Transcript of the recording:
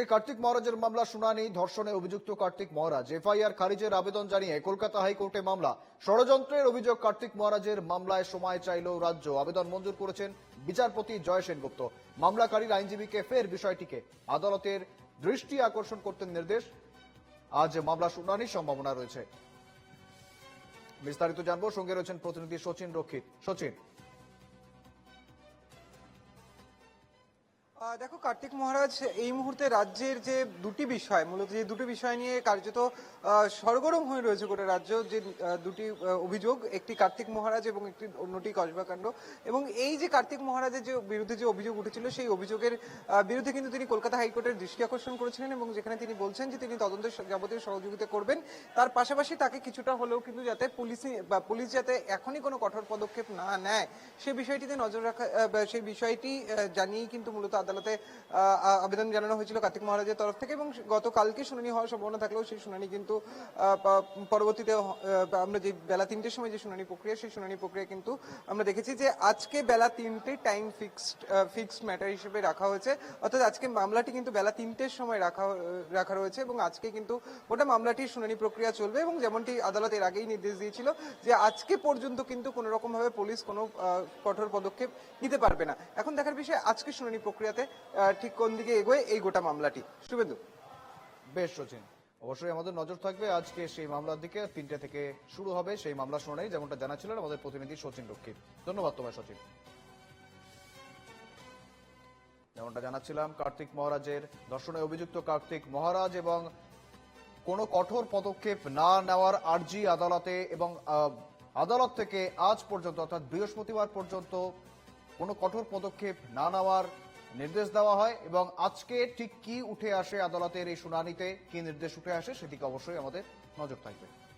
এদিকে কার্তিক মহারাজের মামলা শুনানি, ধর্ষণে অভিযুক্ত কার্তিক মহারাজ। এফআইআর খারিজের আবেদন জানিয়ে কলকাতা হাইকোর্টে মামলা। ষড়যন্ত্রের অভিযোগ কার্তিক মহারাজের মামলায় সময় চাইল রাজ্য। আবেদন মঞ্জুর করেছেন বিচারপতি জয় সেনগুপ্ত। মামলাকারীর আইনজীবীকে ফের বিষয়টিকে আদালতের দৃষ্টি আকর্ষণ করতে নির্দেশ। আজ মামলা শুনানির সম্ভাবনা রয়েছে। বিস্তারিত জানব। সঙ্গে রয়েছেন প্রতিনিধি সচিন রক্ষিত। সচিন। দেখো কার্তিক মহারাজ, এই মুহূর্তে রাজ্যের যে দুটি বিষয়, মূলত যে দুটি বিষয় নিয়ে কার্যত সরগরম হয়ে রয়েছে গোটা রাজ্য, যে দুটি অভিযোগ, একটি কার্তিক মহারাজ এবং একটি অন্যটি কসবাকাণ্ড এবং এই যে কার্তিক মহারাজের যে বিরুদ্ধে যে অভিযোগ উঠেছিল, সেই অভিযোগের বিরুদ্ধে কিন্তু তিনি কলকাতা হাইকোর্টের দৃষ্টি আকর্ষণ করেছিলেন এবং যেখানে তিনি বলছেন যে তিনি তদন্ত যাবতীয় সহযোগিতা করবেন। তার পাশাপাশি তাকে কিছুটা হলেও কিন্তু যাতে পুলিশ, বা পুলিশ যাতে এখনই কোনো কঠোর পদক্ষেপ না নেয় সেই বিষয়টিতে নজর রাখা সেই বিষয়টি জানিয়েই কিন্তু মূলত আদালতে আবেদন জানানো হয়েছিল কার্তিক মহারাজের তরফ থেকে এবং গতকালকে শুনানি হওয়ার সম্ভাবনা থাকলেও সেই শুনানি কিন্তু পরবর্তীতে আমরা যে বেলা তিনটের সময় যে শুনানি প্রক্রিয়া, সেই শুনানি প্রক্রিয়া কিন্তু আমরা দেখেছি যে আজকে বেলা তিনটে টাইম ফিক্সড ফিক্সড ম্যাটার হিসেবে রাখা হয়েছে। অর্থাৎ আজকে মামলাটি কিন্তু বেলা তিনটের সময় রাখা রাখা রয়েছে এবং আজকে কিন্তু ওটা মামলাটির শুনানি প্রক্রিয়া চলবে এবং যেমনটি আদালত এর আগেই নির্দেশ দিয়েছিল যে আজকে পর্যন্ত কিন্তু কোনো রকম ভাবে পুলিশ কোনো কঠোর পদক্ষেপ নিতে পারবে না। এখন দেখার বিষয়ে, আজকে শুনানি প্রক্রিয়াতে আহ, ঠিক কোন দিকে এগোয় এই গোটা মামলাটি। শুভেন্দু। বেশ সচিন অবশ্যই আমাদের নজর থাকবে আজকে সেই মামলার দিকে। তিনটে থেকে শুরু হবে সেই মামলা শুনানি যেমনটা জানাচ্ছিলেন আমাদের প্রতিনিধি সচিন রক্ষিত। ধন্যবাদ তোমায় সচিন। যেমনটা জানাচ্ছিলাম কার্তিক মহারাজের দর্শনে অভিযুক্ত কার্তিক মহারাজ এবং কোনো কঠোর পদক্ষেপ না নেওয়ার আর্জি আদালতে এবং আদালত থেকে আজ পর্যন্ত অর্থাৎ বৃহস্পতিবার পর্যন্ত কোনো কঠোর পদক্ষেপ না নেওয়ার নির্দেশ দেওয়া হয় এবং আজকে ঠিক কি উঠে আসে আদালতের এই শুনানিতে, কি নির্দেশ উঠে আসে সেদিকে অবশ্যই আমাদের নজর থাকবে।